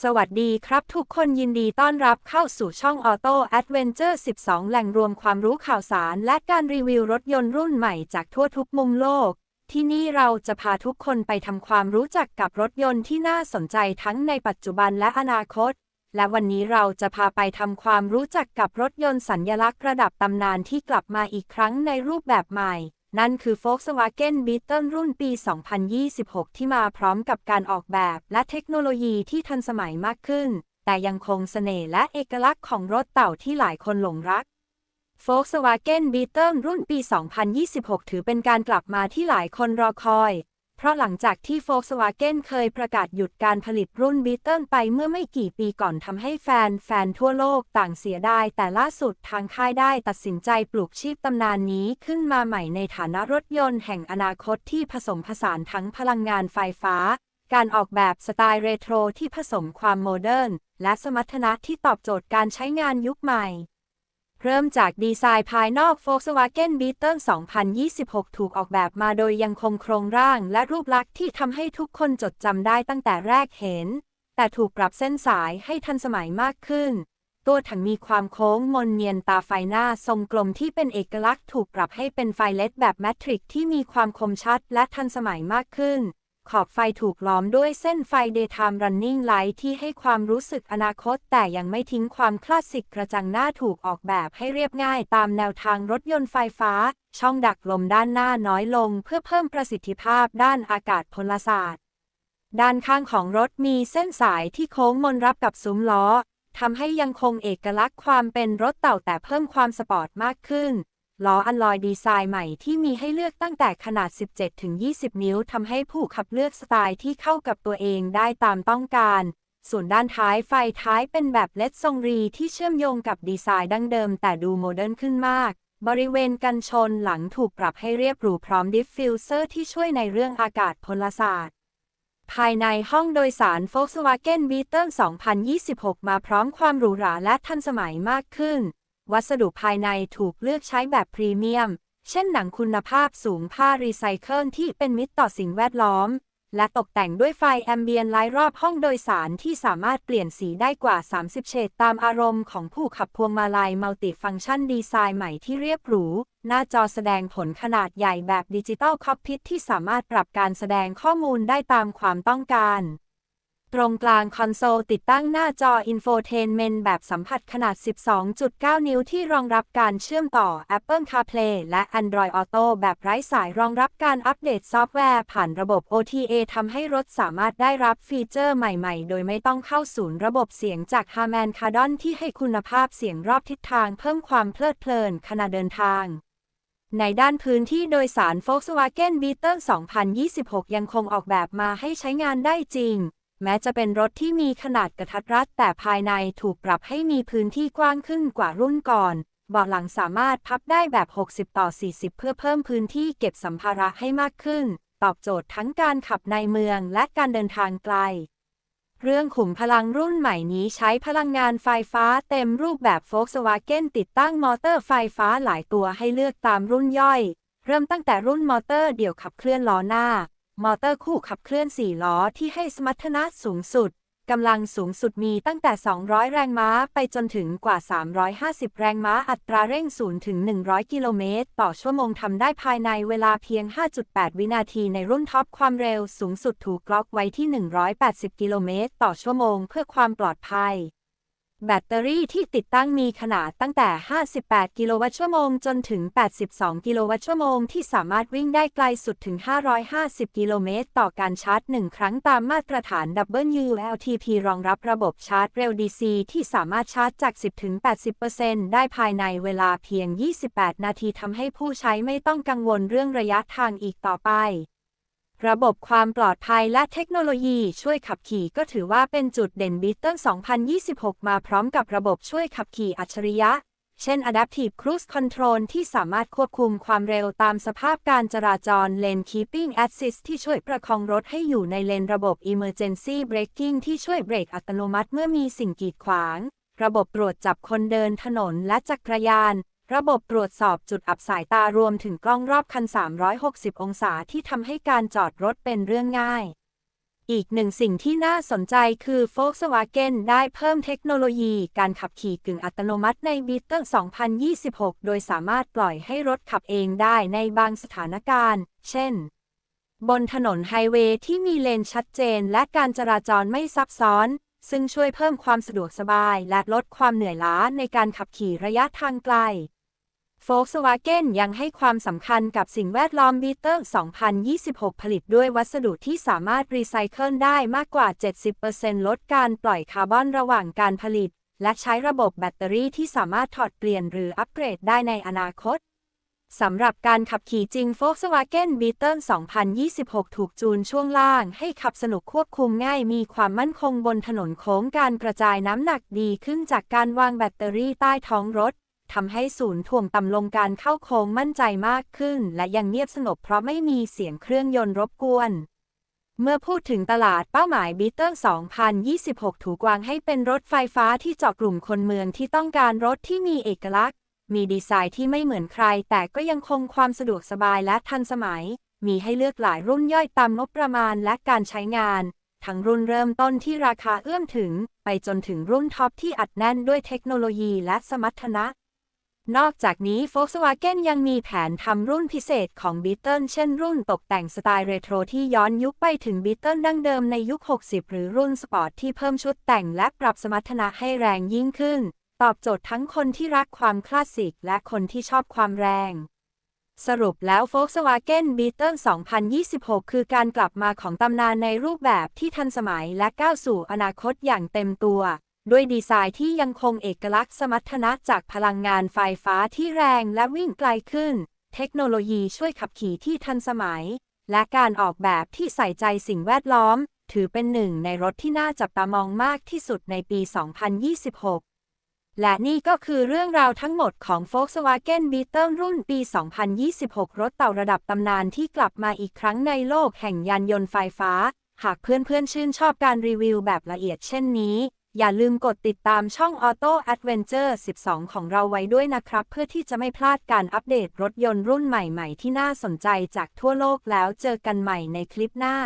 สวัสดีครับทุกคนยินดีต้อนรับเข้าสู่ช่อง Auto Adventure 12 แหล่งรวมความรู้ข่าวสาร และการรีวิวรถยนต์รุ่นใหม่จากทั่วทุกมุมโลก ที่นี่เราจะพาทุกคนไปทำความรู้จักกับรถยนต์ที่น่าสนใจทั้งในปัจจุบันและอนาคต และวันนี้เราจะพาไปทำความรู้จักกับรถยนต์สัญญลักษณ์ระดับตำนานที่กลับมาอีกครั้งในรูปแบบใหม่ นั่นคือ Volkswagen Beetle รุ่นปี 2026 ที่มาพร้อมกับการออกแบบและเทคโนโลยีที่ทันสมัยมากขึ้น แต่ยังคงเสน่ห์และเอกลักษณ์ของรถเต่าที่หลายคนหลงรัก Volkswagen Beetle รุ่นปี 2026 ถือเป็นการกลับมาที่หลายคนรอคอย เพราะหลังจากที่ Volkswagen เคยประกาศหยุดการผลิตรุ่น Beetle ไปเมื่อไม่กี่ปีก่อนทำให้แฟนแฟนทั่วโลกต่างเสียดาย แต่ล่าสุดทางค่ายได้ตัดสินใจปลูกชีพตำนานนี้ขึ้นมาใหม่ในฐานะรถยนต์แห่งอนาคตที่ผสมผสานทั้งพลังงานไฟฟ้า การออกแบบสไตล์เรโทรที่ผสมความโมเดิร์นและสมรรถนะที่ตอบโจทย์การใช้งานยุคใหม่ เริ่มจากดีไซน์ภายนอก Volkswagen Beetle 2026 ถูกออกแบบมาโดยยังคงโครงร่างและรูปลักษณ์ที่ทำให้ทุกคนจดจำได้ตั้งแต่แรกเห็น แต่ถูกปรับเส้นสายให้ทันสมัยมากขึ้น ตัวถังมีความโค้งมนเนียนตาไฟหน้าทรงกลมที่เป็นเอกลักษณ์ถูกปรับให้เป็นไฟเลดแบบแมทริกที่มีความคมชัดและทันสมัยมากขึ้น ขอบไฟถูกล้อมด้วยเส้นไฟ Daytime Running Light ที่ให้ความรู้สึกอนาคต แต่ยังไม่ทิ้งความคลาสสิกกระจังหน้าถูกออกแบบให้เรียบง่ายตามแนวทางรถยนต์ไฟฟ้า ช่องดักลมด้านหน้าน้อยลง เพื่อเพิ่มประสิทธิภาพด้านอากาศพลศาสตร์ ด้านข้างของรถมีเส้นสายที่โค้งมนรับกับซุ้มล้อทำให้ยังคงเอกลักษณ์ความเป็นรถเต่าแต่เพิ่มความสปอร์ตมากขึ้น ล้ออัลลอยดีไซน์ใหม่ที่มีให้เลือกตั้งแต่ขนาด 17-20 นิ้วทำให้ผู้ขับเลือกสไตล์ที่เข้ากับตัวเองได้ตามต้องการ ส่วนด้านท้ายไฟท้ายเป็นแบบเลดทรงรีที่เชื่อมโยงกับดีไซน์ดั้งเดิมแต่ดูโมเดิร์นขึ้นมาก บริเวณกันชนหลังถูกปรับให้เรียบหรูพร้อมดิฟฟิวเซอร์ที่ช่วยในเรื่องอากาศพลศาสตร์ภายในห้องโดยสาร Volkswagen Beetle 2026 มาพร้อมความหรูหราและทันสมัยมากขึ้น วัสดุภายในถูกเลือกใช้แบบพรีเมียม เช่นหนังคุณภาพสูงผ้ารีไซเคิลที่เป็นมิตรต่อสิ่งแวดล้อม และตกแต่งด้วยไฟแอมเบียนไลท์รอบห้องโดยสารที่สามารถเปลี่ยนสีได้กว่า 30 เฉดตามอารมณ์ของผู้ขับพวงมาลัยมัลติฟังก์ชันดีไซน์ใหม่ที่เรียบหรู หน้าจอแสดงผลขนาดใหญ่แบบดิจิตอลคอ c พิทที่สามารถปรับการแสดงข้อมูลได้ตามความต้องการ ตรงกลางคอนโซลติดตั้งหน้าจออินโฟเทนเมนต์แบบสัมผัสขนาด 12.9 นิ้วที่รองรับการเชื่อมต่อ Apple CarPlay และ Android Auto แบบไร้สายรองรับการอัปเดตซอฟต์แวร์ผ่านระบบ OTA ทำให้รถสามารถได้รับฟีเจอร์ใหม่ๆ โดยไม่ต้องเข้าศูนย์ระบบเสียงจาก Harman Kardon ที่ให้คุณภาพเสียงรอบทิศทางเพิ่มความเพลิดเพลินขณะเดินทางในด้านพื้นที่โดยสาร Volkswagen Beetle 2026 ยังคงออกแบบมาให้ใช้งานได้จริง แม้จะเป็นรถที่มีขนาดกระทัดรัดแต่ภายในถูกปรับให้มีพื้นที่กว้างขึ้นกว่ารุ่นก่อนเบาะหลังสามารถพับได้แบบ 60 ต่อ 40 เพื่อเพิ่มพื้นที่เก็บสัมภาระให้มากขึ้น ตอบโจทย์ทั้งการขับในเมืองและการเดินทางไกล เรื่องขุมพลังรุ่นใหม่นี้ใช้พลังงานไฟฟ้าเต็มรูปแบบ Volkswagen ติดตั้งมอเตอร์ไฟฟ้าหลายตัวให้เลือกตามรุ่นย่อย เริ่มตั้งแต่รุ่นมอเตอร์เดี่ยวขับเคลื่อนล้อหน้า มอเตอร์คู่ขับเคลื่อน 4 ล้อที่ให้สมรรถนะสูงสุด กำลังสูงสุดมีตั้งแต่ 200 แรงม้าไปจนถึงกว่า 350 แรงม้าอัตราเร่ง 0 ถึง 100 กิโลเมตร ต่อชั่วโมงทำได้ภายในเวลาเพียง 5.8 วินาทีในรุ่นท็อปความเร็วสูงสุดถูกล็อกไว้ที่ 180 กิโลเมตร ต่อชั่วโมงเพื่อความปลอดภัย แบตเตอรี่ที่ติดตั้งมีขนาดตั้งแต่ 58 กิโลวัตต์ชั่วโมง จนถึง 82 กิโลวัตต์ชั่วโมง ที่สามารถวิ่งได้ไกลสุดถึง 550 กิโลเมตร ต่อการชาร์จ 1 ครั้งตามมาตรฐาน WLTP รองรับระบบชาร์จเร็ว DC ที่สามารถชาร์จจาก 10-80%ได้ภายในเวลาเพียง 28 นาทีทำให้ผู้ใช้ไม่ต้องกังวลเรื่องระยะทางอีกต่อไป ระบบความปลอดภัยและเทคโนโลยีช่วยขับขี่ก็ถือว่าเป็นจุดเด่น Beetle 2026 มาพร้อมกับระบบช่วยขับขี่อัจฉริยะ เช่น Adaptive Cruise Control ที่สามารถควบคุมความเร็วตามสภาพการจราจร Lane Keeping Assist ที่ช่วยประคองรถให้อยู่ในเลนระบบ Emergency Braking ที่ช่วยเบรกอัตโนมัติเมื่อมีสิ่งกีดขวาง ระบบตรวจจับคนเดินถนนและจักรยาน ระบบตรวจสอบจุดอับสายตารวมถึงกล้องรอบคัน 360 องศาที่ทำให้การจอดรถเป็นเรื่องง่าย อีกหนึ่งสิ่งที่น่าสนใจคือ Volkswagen ได้เพิ่มเทคโนโลยีการขับขี่กึ่งอัตโนมัติใน Beetle 2026 โดยสามารถปล่อยให้รถขับเองได้ในบางสถานการณ์ เช่น บนถนนไฮเวย์ที่มีเลนชัดเจน และการจราจรไม่ซับซ้อนซึ่งช่วยเพิ่มความสะดวกสบายและลดความเหนื่อยล้าในการขับขี่ระยะทางไกล Volkswagen ยังให้ความสำคัญกับสิ่งแวดล้อม Beetle 2026 ผลิตด้วยวัสดุที่สามารถรีไซเคิลได้มากกว่า 70%ลดการปล่อยคาร์บอนระหว่างการผลิต และใช้ระบบแบตเตอรี่ที่สามารถถอดเปลี่ยนหรืออัปเกรดได้ในอนาคตสำหรับการขับขี่จริง Volkswagen Beetle 2026 ถูกจูนช่วงล่างให้ขับสนุกควบคุมง่ายมีความมั่นคงบนถนนโค้งการกระจายน้ำหนักดีขึ้นจากการวางแบตเตอรี่ใต้ท้องรถ ทำให้ศูนย์ถ่วงต่ำลงการเข้าโค้งมั่นใจมากขึ้น และยังเงียบสงบเพราะไม่มีเสียงเครื่องยนต์รบกวน เมื่อพูดถึงตลาดเป้าหมาย Beetle 2026 ถูกวางให้เป็นรถไฟฟ้าที่เจาะกลุ่มคนเมืองที่ต้องการรถที่มีเอกลักษณ์ มีดีไซน์ที่ไม่เหมือนใคร แต่ก็ยังคงความสะดวกสบายและทันสมัย มีให้เลือกหลายรุ่นย่อยตามงบประมาณและการใช้งานทั้งรุ่นเริ่มต้นที่ราคาเอื้อมถึง ไปจนถึงรุ่นท็อปที่อัดแน่นด้วยเทคโนโลยีและสมรรถนะ นอกจากนี้ Volkswagen ยังมีแผนทำรุ่นพิเศษของ Beetle เช่นรุ่นตกแต่งสไตล์เรโทรที่ย้อนยุคไปถึง Beetle ดั้งเดิมในยุค 60 หรือรุ่นสปอร์ตที่เพิ่มชุดแต่งและปรับสมรรถนะให้แรงยิ่งขึ้น ตอบโจทย์ทั้งคนที่รักความคลาสสิกและคนที่ชอบความแรง สรุปแล้ว Volkswagen Beetle 2026 คือการกลับมาของตำนานในรูปแบบที่ทันสมัยและก้าวสู่อนาคตอย่างเต็มตัว ด้วยดีไซน์ที่ยังคงเอกลักษณ์สมรรถนะจากพลังงานไฟฟ้าที่แรงและวิ่งไกลขึ้น เทคโนโลยีช่วยขับขี่ที่ทันสมัย และการออกแบบที่ใส่ใจสิ่งแวดล้อม ถือเป็นหนึ่งในรถที่น่าจับตามองมากที่สุดในปี 2026 และนี่ก็คือเรื่องราวทั้งหมดของ Volkswagen Beetle รุ่นปี 2026 รถเต่าระดับตำนานที่กลับมาอีกครั้งในโลกแห่งยานยนต์ไฟฟ้า หากเพื่อนๆชื่นชอบการรีวิวแบบละเอียดเช่นนี้ อย่าลืมกดติดตามช่อง Auto Adventure 12 ของเราไว้ด้วยนะครับ เพื่อที่จะไม่พลาดการอัปเดตรถยนต์รุ่นใหม่ ๆ ที่น่าสนใจจากทั่วโลกแล้วเจอกันใหม่ในคลิปหน้า